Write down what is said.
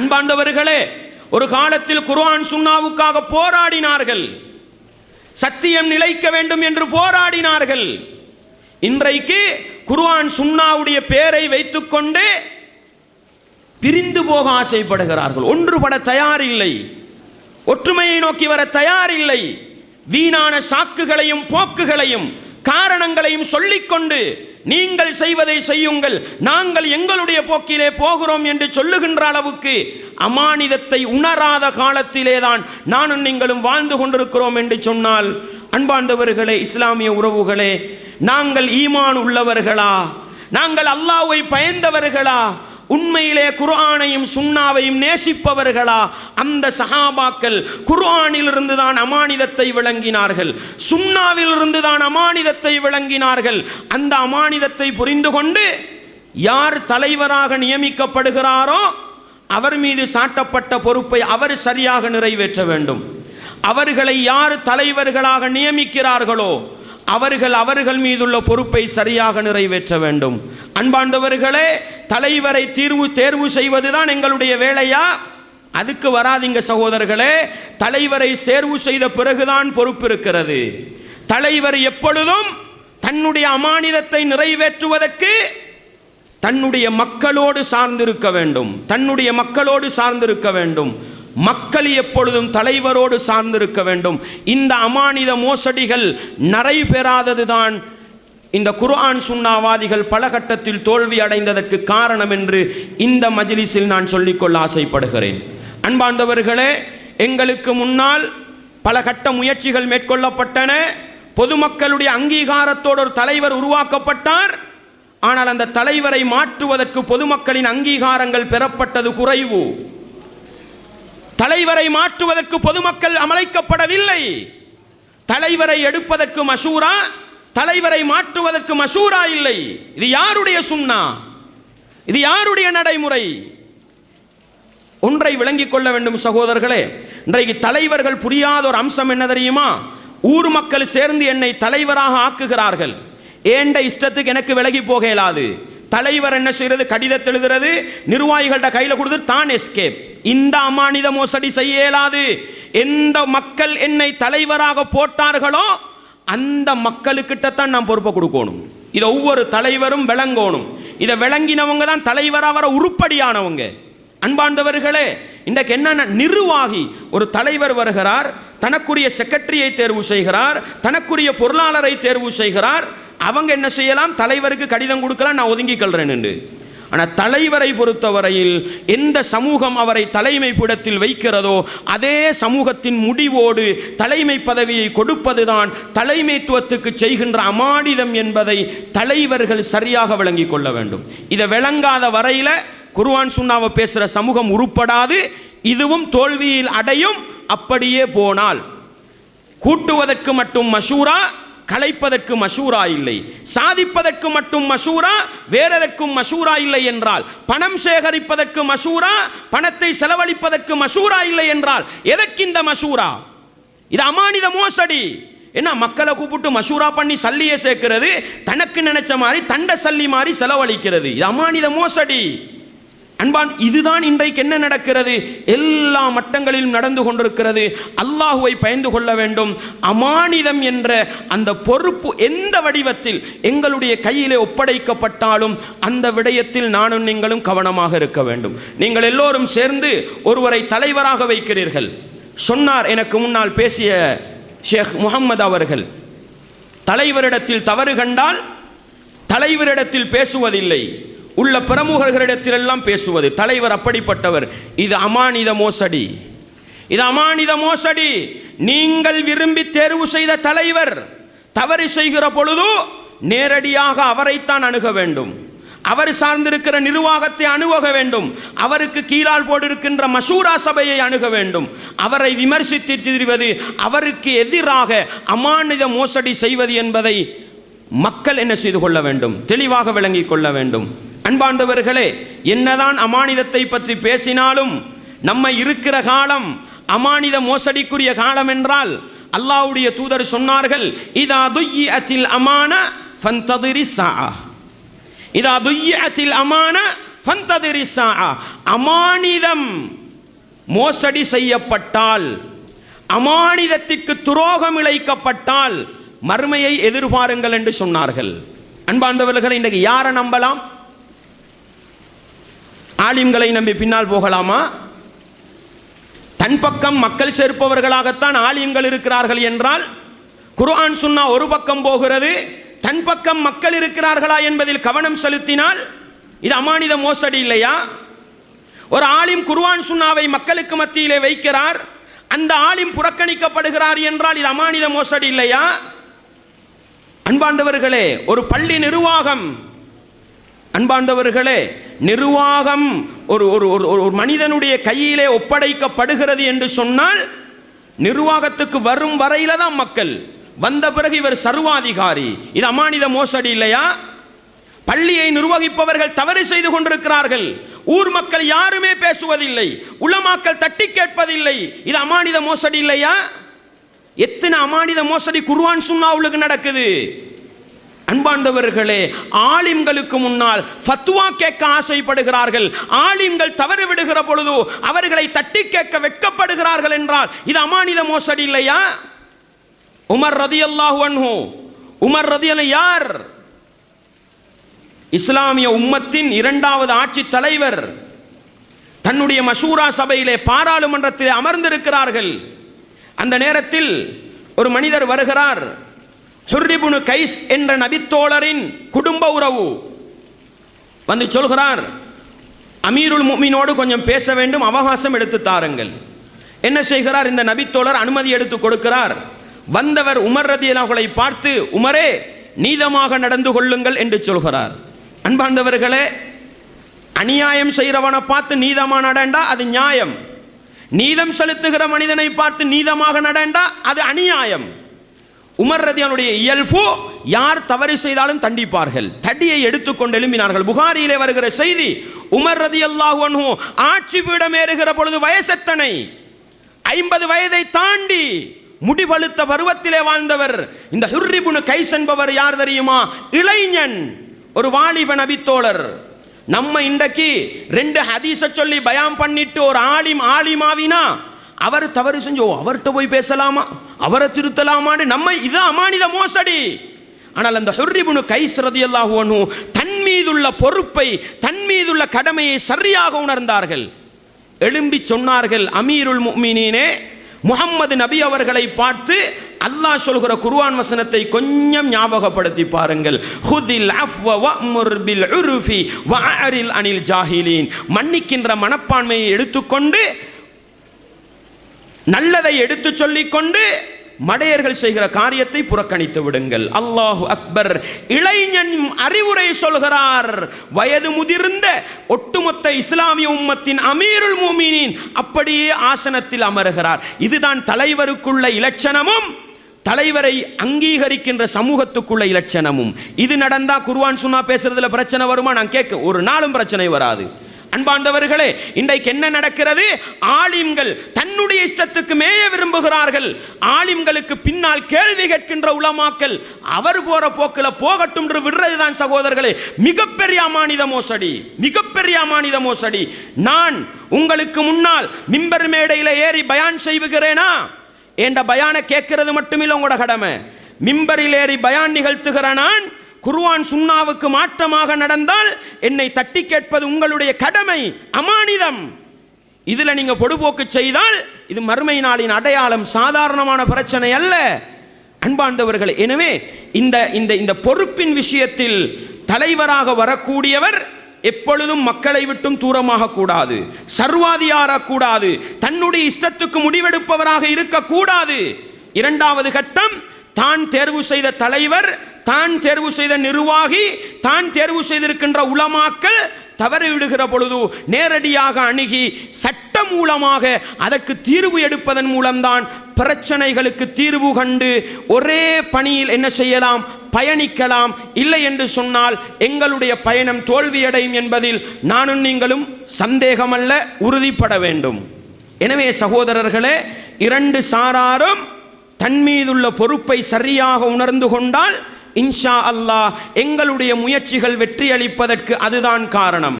அன்பாண்டவர்களே ஒரு காலத்தில் குர்ஆன் சுண்ணாவுக்காக போராடினார்கள். சத்தியம் நிலைக்க வேண்டும் என்று போராடினார்கள். இன்றைக்கு குர்ஆன் சுண்ணாவுடைய பேரை வைத்துக்கொண்டு பிரிந்து போக ஆசைப்படுகிறார்கள். ஒன்றுபட தயார் இல்லை ஒற்றுமையை நோக்கி வர தயார் இல்லை வீணான சாக்குகளையும் போக்குகளையும் காரணங்களையும் சொல்லிக்கொண்டு நீங்கள் செய்வதை செய்யுங்கள். நாங்கள் எங்களுடைய போக்கிலே போகிறோம் என்று சொல்லுகின்ற அளவுக்கு அமானிதத்தை உணராத காலத்திலேதான் நானும் நீங்களும் வாழ்ந்து கொண்டிருக்கிறோம் என்று சொன்னால் அன்பாண்டவர்களே இஸ்லாமிய உறவுகளே நாங்கள் ஈமான் உள்ளவர்களா? நாங்கள் அல்லாவை பயந்தவர்களா? உண்மையிலே குர்ஆனையும் சுன்னாவையும் நேசிப்பவர்களா? அந்த சஹாபாக்கள் குர்ஆனிலிருந்து தான் அமானிதத்தை விளங்கினார்கள். சுண்ணாவிலிருந்து தான் அமானிதத்தை விளங்கினார்கள். அந்த அமானிதத்தை புரிந்து கொண்டு யார் தலைவராக நியமிக்கப்படுகிறாரோ அவர் மீது சாட்டப்பட்ட பொறுப்பை அவர் சரியாக நிறைவேற்ற வேண்டும். அவர்களை யார் தலைவர்களாக நியமிக்கிறார்களோ அவர்கள் அவர்கள் மீதுள்ள பொறுப்பை சரியாக நிறைவேற்ற வேண்டும். அன்பாண்டவர்களே தலைவரை தீர்வு தேர்வு செய்வதுதான் எங்களுடைய வேலையா? அதுக்கு வராதிங்க சகோதரர்களே தலைவரை தேர்வு செய்த பிறகுதான் பொறுப்பு இருக்கிறது. தலைவர் எப்பொழுதும் தன்னுடைய அமானிதத்தை நிறைவேற்றுவதற்கு தன்னுடைய மக்களோடு சார்ந்திருக்க வேண்டும். தன்னுடைய மக்களோடு சார்ந்திருக்க வேண்டும். மக்கள் எப்பொழுதும் தலைவரோடு சார்ந்திருக்க வேண்டும். இந்த அமானித மோசடிகள் நடைபெறாததுதான் இந்த குர்ஆன் சுண்ணாவாதிகள் பல கட்டத்தில் தோல்வி அடைந்ததற்கு காரணம் என்று இந்த மஜிலிஸில் நான் சொல்லிக்கொள்ள ஆசைப்படுகிறேன். அன்பாண்டவர்களே எங்களுக்கு முன்னால் பல கட்ட முயற்சிகள் மேற்கொள்ளப்பட்டன. பொதுமக்களுடைய அங்கீகாரத்தோடு ஒரு தலைவர் உருவாக்கப்பட்டார். ஆனால் அந்த தலைவரை மாற்றுவதற்கு பொதுமக்களின் அங்கீகாரங்கள் பெறப்பட்டது குறைவு. தலைவரை மாற்றுவதற்கு பொதுமக்கள் அமலைக்கப்படவில்லை. தலைவரை எடுப்பதற்கு மசூரா தலைவரை மாற்றுவதற்கு மசூரா இல்லை. இது யாருடைய சுன்னா இது யாருடைய நடைமுறை? ஒன்றை விளங்கிக் கொள்ள வேண்டும் சகோதரர்களே. இன்றைக்கு தலைவர்கள் புரியாத ஒரு அம்சம் என்ன தெரியுமா? ஊர் மக்கள் சேர்ந்து என்னை தலைவராக ஆக்குகிறார்கள். ஏண்ட இஷ்டத்துக்கு எனக்கு விலகி போக இயலாது? தலைவர் என்ன செய்யறது கடிதத்தை எழுதுறது கையில் கொடுத்து தான் எஸ்கேப் இந்த அமானித மோசடி செய்ய இயலாது. எந்த மக்கள் என்னை தலைவராக போட்டார்களோ அந்த மக்களுக்கிட்ட தான் நான் பொறுப்பை கொடுக்கணும். இதை ஒவ்வொரு தலைவரும் விளங்கணும். இதை விளங்கினவங்க தான் தலைவராக வர உருப்படியானவங்க. அன்பாண்டவர்களே இன்றைக்கு என்னென்ன நிர்வாகி ஒரு தலைவர் வருகிறார் தனக்குரிய செக்ரட்டரியை தேர்வு செய்கிறார் தனக்குரிய பொருளாளரை தேர்வு செய்கிறார் அவங்க என்ன செய்யலாம்? தலைவருக்கு கடிதம் கொடுக்கலாம் நான் ஒதுங்கிக்கொள்றேன் என்று. ஆனால் தலைவரை பொறுத்தவரையில் எந்த சமூகம் அவரை தலைமை பிடத்தில் வைக்கிறதோ அதே சமூகத்தின் முடிவோடு தலைமை பதவியை கொடுப்பதுதான் தலைமைத்துவத்துக்கு செய்கின்ற அமானிதம் என்பதை தலைவர்கள் சரியாக விளங்கிக் கொள்ள வேண்டும். இதை விளங்காத வரையில் குருவான் சுண்ணாவை பேசுகிற சமூகம் உருப்படாது இதுவும் தோல்வியில் அடையும் அப்படியே போனால். கூட்டுவதற்கு மட்டும் மசூரா கலைப்பதற்கு மசூரா இல்லை. சாதிப்பதற்கு மட்டும் மசூரா வேறெதற்கும் மசூரா இல்லை என்றால் பணம் சேகரிப்பதற்கு மசூரா பணத்தை செலவழிப்பதற்கு மசூரா இல்லை என்றால் எதற்கு இந்த மசூரா? இது அமானித மோசடி. என்ன மக்களை கூப்பிட்டு மசூரா பண்ணி சல்லியை சேர்க்கிறது? தனக்கு நினைச்ச மாதிரி தண்ட சல்லி மாதிரி செலவழிக்கிறது. இது அமானித மோசடி. அன்பான் இதுதான் இன்றைக்கு என்ன நடக்கிறது? எல்லா மட்டங்களிலும் நடந்து கொண்டிருக்கிறது. அல்லாஹுவை பயந்து கொள்ள வேண்டும். அமானிதம் என்ற அந்த பொறுப்பு எந்த வடிவத்தில் எங்களுடைய கையிலே ஒப்படைக்கப்பட்டாலும் அந்த விடயத்தில் நானும் நீங்களும் கவனமாக இருக்க வேண்டும். நீங்கள் எல்லோரும் சேர்ந்து ஒருவரை தலைவராக வைக்கிறீர்கள். சொன்னார் எனக்கு முன்னால் பேசிய ஷேக் முகமது அவர்கள் தலைவரிடத்தில் தவறு கண்டால் தலைவரிடத்தில் பேசுவதில்லை. உள்ள பிரமுகர்களிடத்திலெல்லாம் பேசுவது. தலைவர் அப்படிப்பட்டவர். இது அமானித மோசடி. இது அமானித மோசடி. நீங்கள் விரும்பி தேர்வு செய்த தலைவர் தவறு செய்கிற பொழுது நேரடியாக அவரைத்தான் அணுக வேண்டும். அவர் சார்ந்திருக்கிற நிர்வாகத்தை அணுக வேண்டும். அவருக்கு கீழால் போட்டிருக்கின்ற மசூரா சபையை அணுக வேண்டும். அவரை விமர்சித்து திரிவது அவருக்கு எதிராக அமானித மோசடி செய்வது என்பதை மக்கள் என்ன செய்து கொள்ள வேண்டும்? தெளிவாக விளங்கிக் கொள்ள வேண்டும். அன்பாண்டவர்களே என்னதான் அமானிதத்தை பற்றி பேசினாலும் நம்ம இருக்கிற காலம் அமானித மோசடிக்குரிய காலம் என்றால் அல்லாவுடைய தூதர் சொன்னார்கள் இதா துய்யி அத்தில் அமான ஃபந்ததிரி சா இதா துய்யி அத்தில் அமான ஃபந்ததிரி ஸாஅ. அமானிதம் மோசடி செய்யப்பட்டால் அமானிதத்திற்கு துரோகம் இழைக்கப்பட்டால் மறுமையை எதிர்பாருங்கள் என்று சொன்னார்கள். அன்பாண்டவர்களை இன்றைக்கு யாரை நம்பலாம்? ஆலிம்களை நம்பி பின்னால் போகலாமா? தன் பக்கம் மக்கள் சேர்ப்பவர்களாகத்தான் ஆலிம்கள் இருக்கிறார்கள் என்றால் குர்ஆன் சுன்னா ஒரு பக்கம் போகிறது தன் பக்கம் மக்கள் இருக்கிறார்களா என்பதில் கவனம் செலுத்தினால் இது அமானித மோசடி இல்லையா? ஒரு ஆலிம் குர்ஆன் சுன்னாவை மக்களுக்கு மத்தியிலே வைக்கிறார் அந்த ஆலிம் புறக்கணிக்கப்படுகிறார் என்றால் இது அமானித மோசடி இல்லையா? அன்பாண்டவர்களே ஒரு பள்ளி நிர்வாகம் அன்பாண்டவர்களே நிர்வாகம் ஒரு ஒரு ஒரு ஒரு- ஒரு மனிதனுடைய கையிலே ஒப்படைக்கப்படுகிறது என்று சொன்னால் நிர்வாகத்துக்கு வரும் வரையில தான் மக்கள். வந்த பிறகு இவர் சர்வாதிகாரி. இது அமானித மோசடி இல்லையா? பள்ளியை நிர்வகிப்பவர்கள் தவறு செய்து கொண்டிருக்கிறார்கள். ஊர் மக்கள் யாருமே பேசுவதில்லை. உலமாக்கள் தட்டி கேட்பதில்லை. இது அமானித மோசடி இல்லையா? எத்தனை அமானித மோசடி குர்ஆன் சுன்னாவுலுக்கு நடக்குது? அன்பாண்டவர்களே ஆலிம்களுக்கு முன்னால் ஃபத்வா கேட்க ஆசைப்படுகிறார்கள். ஆலிம்கள் தவறு விடுகிற பொழுது அவர்களை தட்டி கேட்க வெட்கப்படுகிறார்கள் என்றால் இது அமானித மோசடி இல்லையா? உமர் ரதி அல்லாஹு உமர் ரதி யார்? இஸ்லாமிய உம்மத்தின் இரண்டாவது ஆட்சி தலைவர். தன்னுடைய மசூரா சபையிலே பாராளுமன்றத்தில் அமர்ந்திருக்கிறார்கள். அந்த நேரத்தில் ஒரு மனிதர் வருகிறார். ஹுர்ரிபுனு கைஸ் என்ற நபித்தோழரின் குடும்ப உறவு. வந்து சொல்கிறார் அமீருல் முமினோடு கொஞ்சம் பேச வேண்டும் அவகாசம் எடுத்து தாருங்கள். என்ன செய்கிறார்? இந்த நபித்தோழர் அனுமதி எடுத்து கொடுக்கிறார். வந்தவர் உமர் ரதியலாஹுலை பார்த்து உமரே நீதமாக நடந்து கொள்ளுங்கள் என்று சொல்கிறார். அன்பார்ந்தவர்களே அநியாயம் செய்கிறவனை பார்த்து நீதமாக நடண்டா? அது நியாயம். நீதம் செலுத்துகிற மனிதனை பார்த்து நீதமாக நடண்டா? அது அநியாயம். உமர் ரதியானுடைய இயல்பு யார் தவறு செய்தாலும் தண்டிப்பார்கள். தடியை எடுத்துக்கொண்டு எழும்பினார்கள். புகாரியிலே வருகிற செய்தி உமர் ரதி அல்லாஹு ஆட்சி பீடம் ஏறுகிற பொழுது வயசத்தனை. ஐம்பது வயதை தாண்டி முடிவழுத்த பருவத்திலே வாழ்ந்தவர். இந்த ஹுர்ரிபுனு கைஸ் என்பவர் யார் தெரியுமா? இளைஞன் ஒரு வாலிப நபித்தோழர். நம்ம இன்றைக்கு ரெண்டு ஹதீஸ சொல்லி பயம் பண்ணிட்டு ஒரு ஆலிம் ஆலிமாவினா அவர் தவறு செஞ்சோ அவர்கிட்ட போய் பேசலாமா? அவரை திருத்தலாமான்னு நம்ம இதான் அமானித மோசடி. ஆனால் அந்த ஹொர்ரிபுனு கைஸ் ரதியல்லாஹு தன் மீதுள்ள பொறுப்பை தன் மீதுள்ள கடமையை சரியாக உணர்ந்தார்கள். எழும்பி சொன்னார்கள் அமீருல் முஃமினீனே முகம்மது நபி அவர்களை பார்த்து அல்லாஹ் சொல்கிற குர்ஆன் வசனத்தை கொஞ்சம் ஞாபகப்படுத்தி பாருங்கள். ஹுதில் அஃவ வஅமுர் பில் உருஃபி வஅரில் அனில் ஜாஹிலீன். மன்னிக்கின்ற மனப்பான்மையை எடுத்துக்கொண்டு நல்லதை எடுத்து சொல்லிக்கொண்டு மடையர்கள் செய்கிற காரியத்தை புறக்கணித்து விடுங்கள். அல்லாஹு அக்பர் இளைஞன் அறிவுரை சொல்கிறார். வயது முதிர்ந்த ஒட்டுமொத்த இஸ்லாமிய உம்மத்தின் அமீருல் மூமினின் அப்படியே ஆசனத்தில் அமருகிறார். இதுதான் தலைவருக்குள்ள இலட்சணமும் தலைவரை அங்கீகரிக்கின்ற சமூகத்துக்குள்ள இலட்சணமும். இது நடந்தா குர்வான் சுன்னா பேசுறதுல பிரச்சனை வருமா? நான் கேட்க ஒரு நாளும் பிரச்சனை வராது. அன்பார்ந்தவர்களே இன்றைக்கு என்ன நடக்கிறது? ஆலிம்கள் தன்னுடைய இஷ்டத்துக்கு மேய விரும்புகிறார்கள். ஆலிம்களுக்கு பின்னால் கேள்வி கேட்கின்ற உலமாக்கள் அவர் போற போக்கில் போகட்டும் என்று விடுறதுதான் சகோதரர்களே மிகப்பெரிய அமானித மோசடி மிகப்பெரிய அமானித மோசடி. நான் உங்களுக்கு முன்னால் மிம்பர் மேடையில் ஏறி பயான் செய்வுகிறேனா? என்ற பயானை கேட்கிறது மட்டுமில்லை உங்களோட கடமை? மிம்பரில் ஏறி பயான் நிகழ்த்துகிற நான்? குர்வான் சுண்ணாவுக்கு மாற்றமாக நடந்தால் என்னை தட்டி கேட்பது உங்களுடைய கடமை அமானிதம். இதுல நீங்க பொடுபோக்கு செய்தால் இது மறுமை நாளின் அடையாளம் சாதாரணமான பிரச்சனை அல்ல. அன்பாண்டவர்கள் எனவே இந்த இந்த இந்த பொறுப்பின் விஷயத்தில் தலைவராக வரக்கூடியவர் எப்பொழுதும் மக்களை விட்டும் தூரமாக கூடாது சர்வாதியாரக்கூடாது தன்னுடைய இஷ்டத்துக்கு முடிவெடுப்பவராக இருக்கக்கூடாது. இரண்டாவது கட்டம் தான் தேர்வு செய்த தலைவர் தான் தேர்வு செய்த நிர்வாகி தான் தேர்வு செய்திருக்கின்ற உலமாக்கள் தவறிவிடுகிற பொழுது நேரடியாக அணுகி சட்டம் மூலமாக அதற்கு தீர்வு எடுப்பதன் மூலம்தான் பிரச்சனைகளுக்கு தீர்வு கண்டு ஒரே பணியில் என்ன செய்யலாம் பயணிக்கலாம் இல்லை என்று சொன்னால் எங்களுடைய பயணம் தோல்வியடையும் என்பதில் நானும் நீங்களும் சந்தேகமல்ல உறுதிப்பட வேண்டும். எனவே சகோதரர்களே இரண்டு சாராரும் தன் மீதுள்ள பொறுப்பை சரியாக உணர்ந்து கொண்டால் இன்ஷா அல்லாஹ் எங்களுடைய முயற்சிகள் வெற்றியளிப்பதற்கு அதுதான் காரணம்.